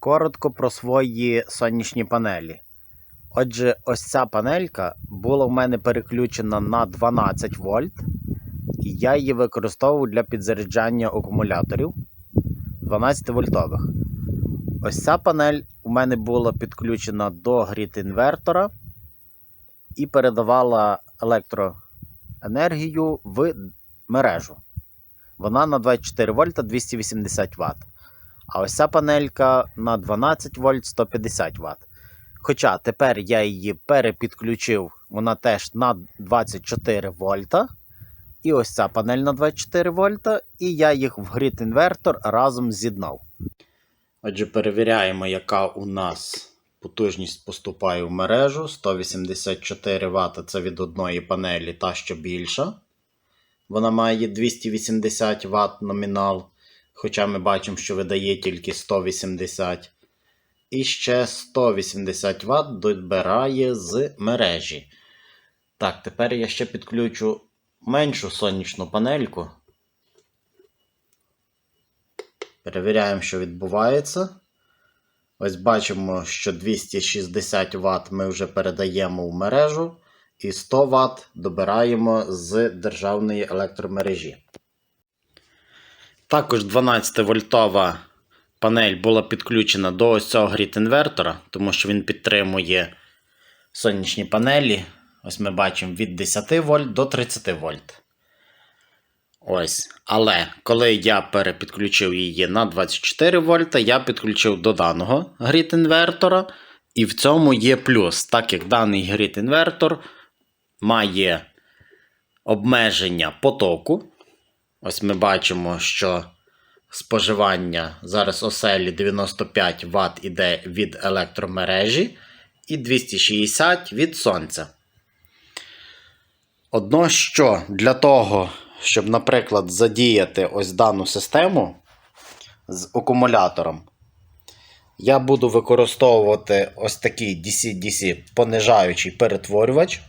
Коротко про свої сонячні панелі. Отже, ось ця панелька була в мене переключена на 12 вольт, і я її використовував для підзаряджання акумуляторів 12 вольтових. Ось ця панель у мене була підключена до грід-інвертора і передавала електроенергію в мережу. Вона на 24 вольта 280 Вт. А ось ця панелька на 12 вольт 150 Вт. Хоча тепер я її перепідключив, вона теж на 24 вольта. І ось ця панель на 24 вольта, і я їх в грід-інвертор разом з'єднав. Отже, перевіряємо, яка у нас потужність поступає в мережу. 184 Вт це від одної панелі, та що більша. Вона має 280 Вт номінал. Хоча ми бачимо, що видає тільки 180. І ще 180 Вт добирає з мережі. Так, тепер я ще підключу меншу сонячну панельку. Перевіряємо, що відбувається. Ось бачимо, що 260 Вт ми вже передаємо в мережу, і 100 Вт добираємо з державної електромережі. Також 12-вольтова панель була підключена до ось цього грід-інвертора, тому що він підтримує сонячні панелі. Ось ми бачимо від 10 вольт до 30 вольт. Ось. Але коли я перепідключив її на 24 вольта, я підключив до даного грід-інвертора. І в цьому є плюс, так як даний грід-інвертор має обмеження потоку. Ось ми бачимо, що споживання зараз оселі 95 Вт іде від електромережі і 260 від сонця. Одно що для того, щоб, наприклад, задіяти ось дану систему з акумулятором, я буду використовувати ось такий DC-DC понижаючий перетворювач,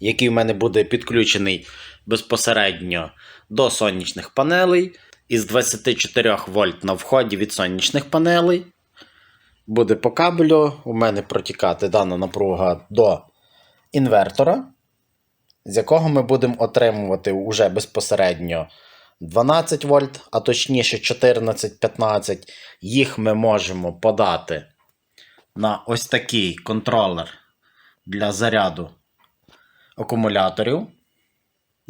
який в мене буде підключений безпосередньо до сонячних панелей. Із 24 вольт на вході від сонячних панелей. Буде по кабелю у мене протікати дана напруга до інвертора, з якого ми будемо отримувати уже безпосередньо 12 вольт, а точніше 14-15. Їх ми можемо подати на ось такий контролер для заряду акумуляторів,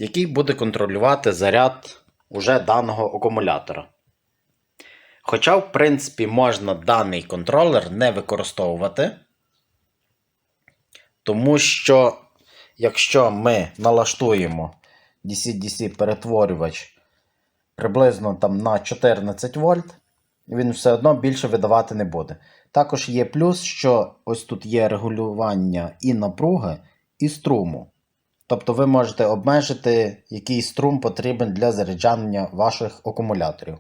який буде контролювати заряд уже даного акумулятора. Хоча, в принципі, можна даний контролер не використовувати, тому що, якщо ми налаштуємо DC-DC перетворювач приблизно там на 14 вольт, він все одно більше видавати не буде. Також є плюс, що ось тут є регулювання і напруги, і струму. Тобто ви можете обмежити, який струм потрібен для заряджання ваших акумуляторів.